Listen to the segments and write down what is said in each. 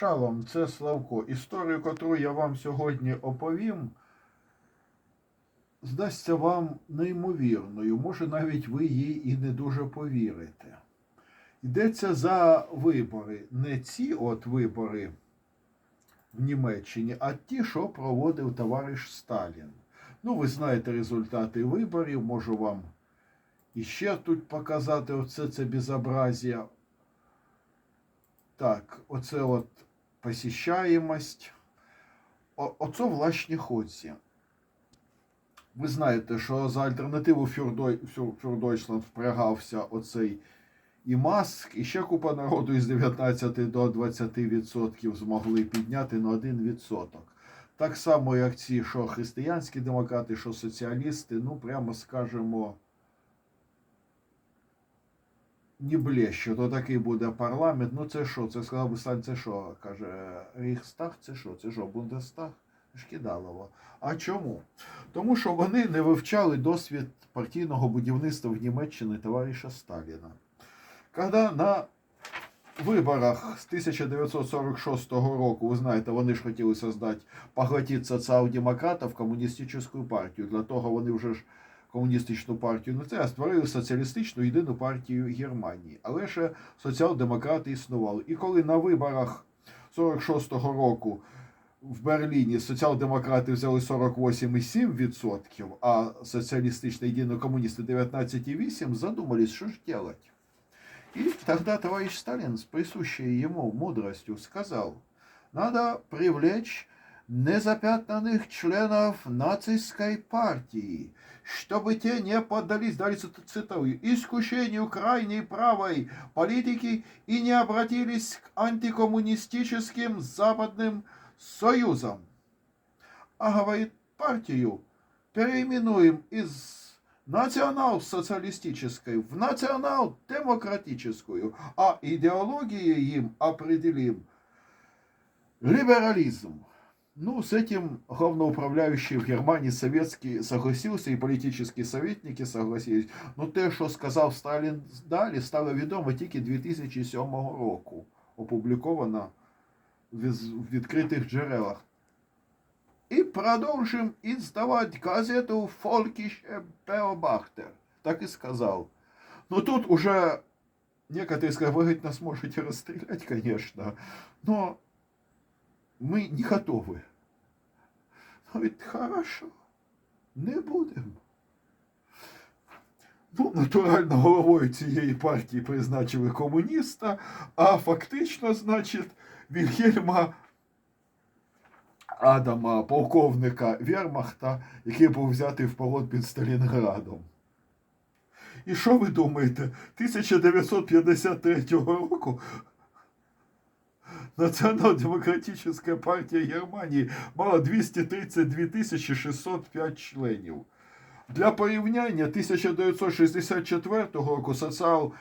Шалом, це Славко. Історію, котру я вам сьогодні оповім, здасться вам неймовірною. Може, навіть ви їй і не дуже повірите. Йдеться за вибори. Не ці от вибори в Німеччині, а ті, що проводив товариш Сталін. Ну, ви знаєте результати виборів, можу вам іще тут показати оце це безобразія. Так, оце от посіщаємость. Оце власні ходці. Ви знаєте, що за альтернативу Фюрдойчланд впрягався оцей і Маск, і ще купа народу із 19 до 20% змогли підняти на 1%. Так само, як ці, що християнські демократи, що соціалісти, ну, прямо скажемо, не блещу, то такий буде парламент. Ну це що? Це сказав би Сталін, це що? Каже, Рейхстаг, це що? Це що, Бундестаг? Шкідалово. А чому? Тому що вони не вивчали досвід партійного будівництва в Німеччині товариша Сталіна. Коли на виборах з 1946 року, ви знаєте, вони ж хотіли создати, поглотити соціал-демократів комуністичну партію. Для того вони вже ж комуністичну партію не це, а створили соціалістичну єдину партію Германії. Але ще соціал-демократи існували. І коли на виборах 46-го року в Берліні соціал-демократи взяли 48,7%, а соціалістичні єдинокомуністи 19,8%, задумались, що ж делать. И тогда товарищ Сталин с присущей ему мудростью сказал, надо привлечь незапятнанных членов нацистской партии, чтобы те не поддались, дали цитую, искушению крайней правой политики и не обратились к антикоммунистическим западным союзам. А говорит, партию переименуем из национал-социалистической в национал-демократическую, а идеологией им определим либерализм. Ну, с этим главноуправляющий в Германии советский согласился, и политические советники согласились. Ну, те, що сказав Сталін далі, стало відомо тільки 2007 року. Опубліковано в відкритих джерелах. І продовжим издавать газету «Фолькище Беобахтер». Так и сказал. Но тут уже некоторые сказали, вы говорит, нас можете расстрелять, конечно, но мы не готовы. Ведь хорошо, не будемо. Ну, натурально, головою цієї партії призначили комуніста, а фактично, значить, Вільгельма Адама, полковника Вермахта, який був взятий в полон під Сталінградом. І що ви думаєте, 1953 року Націонал-демократична партія Германії мала 232 605 членів. Для порівняння 1964 року соціал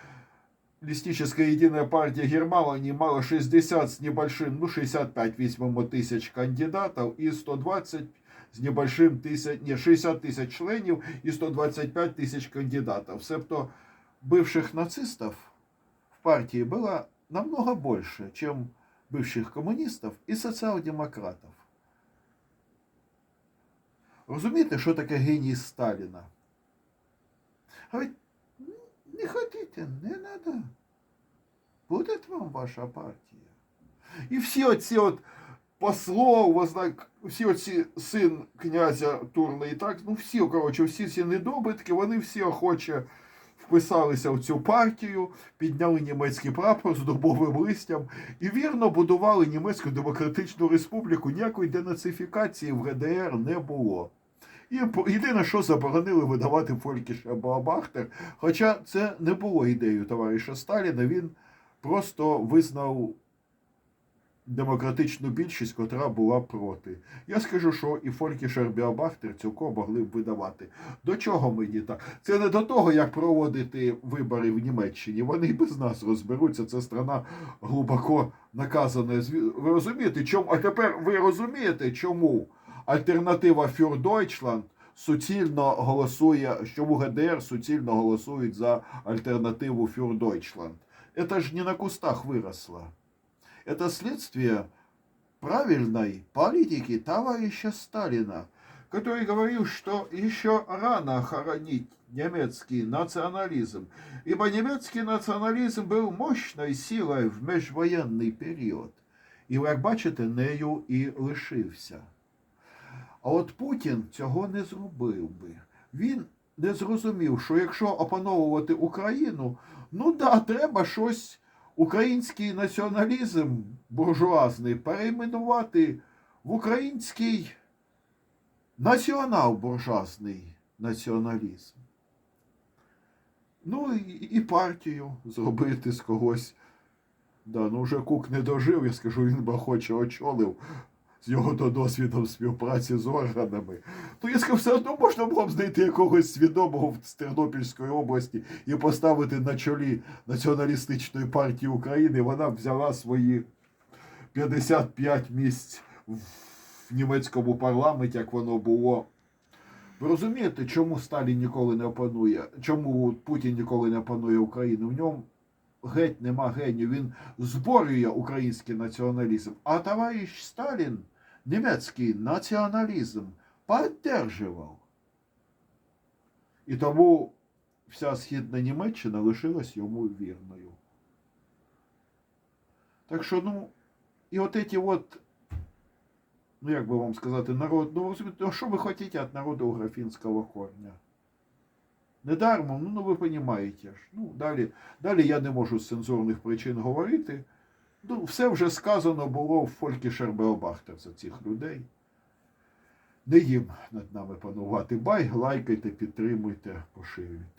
Листическая единая партия Германии мала 60 с небольшим, ну 65 візьмемо тисяч кандидатів і 120 з небольшим тисяч, не, 60 тисяч членів і 125 тисяч кандидатів. Себто бывших нацистов в партии было намного больше, чем бывших коммунистов и социал-демократов. Розумієте, що таке геній Сталіна? Говорить, не хотите, не надо. Буде вам ваша партія. І всі оці от послов, ознак, всі оці син князя Турна і так, ну всі, коротше, всі ці недобитки, вони всі охоче Вписалися в цю партію, підняли німецький прапор з дубовим листям і вірно будували Німецьку Демократичну Республіку. Ніякої денацифікації в ГДР не було. І єдине, що заборонили видавати Фолькіша Баабахтер, хоча це не було ідеєю товариша Сталіна, він просто визнав демократичну більшість, котра була проти. Я скажу, що і Фолькішер Біабахтер цілком могли б видавати. До чого мені так? Це не до того, як проводити вибори в Німеччині. Вони без нас розберуться. Це страна глибоко наказана. Ви розумієте, чому? А тепер ви розумієте, чому? Альтернатива Фюрдойчланд суцільно голосує, що в ГДР суцільно голосують за альтернативу Фюрдойчланд. Это ж не на кустах выросло. Это следствие правильной политики товарища Сталина, который говорил, что еще рано хоронить немецкий национализм, ибо немецкий націоналізм був мощною силою в міжвоєнний період. І, як бачите, нею і лишився. А от Путін цього не зробив би. Він не зрозумів, що якщо опановувати Україну, ну да, треба щось, український націоналізм буржуазний перейменувати в український націонал-буржуазний націоналізм. Ну і, і партію зробити з когось. Да, ну вже Кук не дожив, я скажу, він би хоче очолив з його то досвідом співпраці з органами. То я скажу, все одно можна було б знайти якогось свідомого з Тернопільської області і поставити на чолі Націоналістичної партії України. Вона взяла свої 55 місць в німецькому парламенті, як воно було. Ви розумієте, чому Сталін ніколи не опанує, чому Путін ніколи не опанує Україну? В ньому геть нема генію, він зборює український націоналізм. А товариш Сталін німецький націоналізм підтримував. І тому вся східна Німеччина лишилась йому вірною. Так що, ну, і от эти от, ну як би вам сказати, народ, розумієте, ну, що ви хочете від народу графінського корня? Недармо, ну, ну ви розумієте. Ну, далі, далі я не можу з цензурних причин говорити. Ну, все вже сказано було в Фолькі Шербеобахтер за цих людей. Не їм над нами панувати. Бай, лайкайте, підтримуйте, поширюйте.